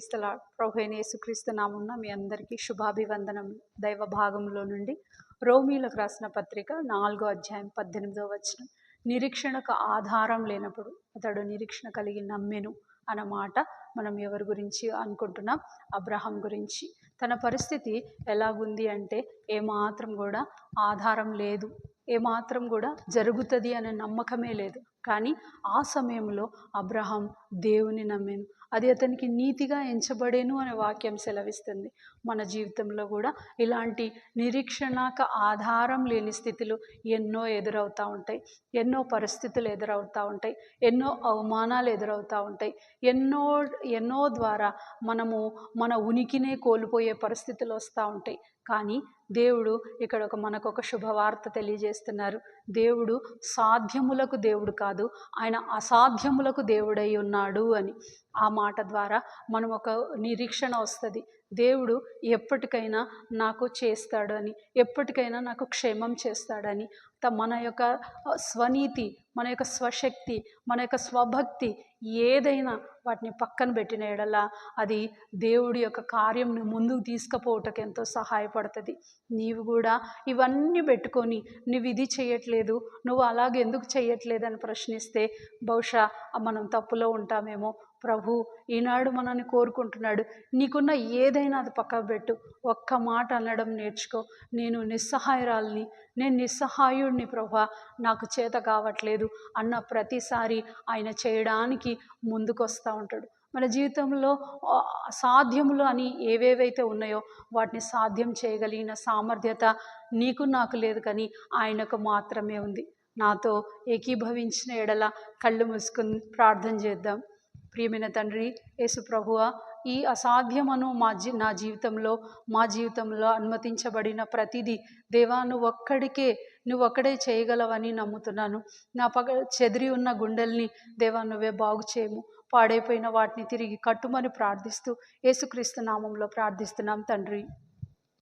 క్రీస్తుల ప్రభుైన యేసుక్రీస్తు నామున్న మీ అందరికీ శుభాభివందనం దైవ భాగంలో నుండి రోమీలకు రాసిన పత్రిక నాలుగో అధ్యాయం పద్దెనిమిదో వచనం. నిరీక్షణకు ఆధారం లేనప్పుడు అతడు నిరీక్షణ కలిగి నమ్మెను అన్న మాట మనం ఎవరి గురించి అనుకుంటున్నాం? అబ్రహం గురించి. తన పరిస్థితి ఎలాగుంది అంటే ఏమాత్రం కూడా ఆధారం లేదు. ఏమాత్రం కూడా జరుగుతుంది అనే నమ్మకమే లేదు. కానీ ఆ సమయంలో అబ్రహం దేవుని నమ్మాను. అది అతనికి నీతిగా ఎంచబడేను అనే వాక్యం సెలవిస్తుంది. మన జీవితంలో కూడా ఇలాంటి నిరీక్షణకు ఆధారం లేని స్థితులు ఎన్నో ఎదురవుతూ ఉంటాయి. ఎన్నో పరిస్థితులు ఎదురవుతూ ఉంటాయి. ఎన్నో అవమానాలు ఎదురవుతూ ఉంటాయి. ఎన్నో ఎన్నో ద్వారా మనము మన ఉనికినే కోల్పోయే పరిస్థితులు వస్తూ ఉంటాయి. కానీ దేవుడు ఇక్కడ ఒక మనకు ఒక శుభవార్త తెలియజేస్తున్నారు. దేవుడు సాధ్యములకు దేవుడు కాదు. ఆయన అసాధ్యములకు దేవుడై ఉన్నాడు అని. ఆ మాట ద్వారా మనం ఒక నిరీక్షణ వస్తుంది. దేవుడు ఎప్పటికైనా నాకు చేస్తాడని ఎప్పటికైనా నాకు క్షేమం చేస్తాడని త మన యొక్క స్వనీతి మన యొక్క స్వశక్తి మన యొక్క స్వభక్తి ఏదైనా వాటిని పక్కన పెట్టిన ఎడల అది దేవుడి యొక్క కార్యంను ముందుకు తీసుకుపోవటకు ఎంతో సహాయపడుతుంది. నీవు కూడా ఇవన్నీ పెట్టుకొని నువ్వు ఇది చేయట్లేదు నువ్వు అలాగే ఎందుకు చేయట్లేదని ప్రశ్నిస్తే బహుశా మనం తప్పులో ఉంటామేమో ప్రభు ఈనాడు మనల్ని కోరుకుంటున్నాడు. నీకున్న ఏదైనా అది పక్కకు పెట్టు. ఒక్క మాట అనడం నేర్చుకో. నేను నిస్సహాయరాల్ని. నేను నిస్సహాయుడిని ప్రభా. నాకు చేత కావట్లేదు అన్న ప్రతిసారి ఆయన చేయడానికి ముందుకు వస్తూ ఉంటాడు. మన జీవితంలో సాధ్యములు అని ఏవేవైతే ఉన్నాయో వాటిని సాధ్యం చేయగలిగిన సామర్థ్యత నీకు నాకు లేదు కానీ ఆయనకు మాత్రమే ఉంది. నాతో ఏకీభవించిన ఎడల కళ్ళు మూసుకుని ప్రార్థన చేద్దాం. ప్రియమైన తండ్రి యేసు ప్రభువ ఈ అసాధ్యమను మా జీ నా జీవితంలో మా జీవితంలో అనుమతించబడిన ప్రతిదీ దేవా నువ్వు ఒక్కడికే నువ్వు ఒక్కడే చేయగలవని నమ్ముతున్నాను. నా పగ చెదిరి ఉన్న గుండెల్ని దేవా నువ్వే బాగు చేయము. పాడైపోయిన వాటిని తిరిగి కట్టుమని ప్రార్థిస్తూ యేసుక్రీస్తు నామంలో ప్రార్థిస్తున్నాం తండ్రి.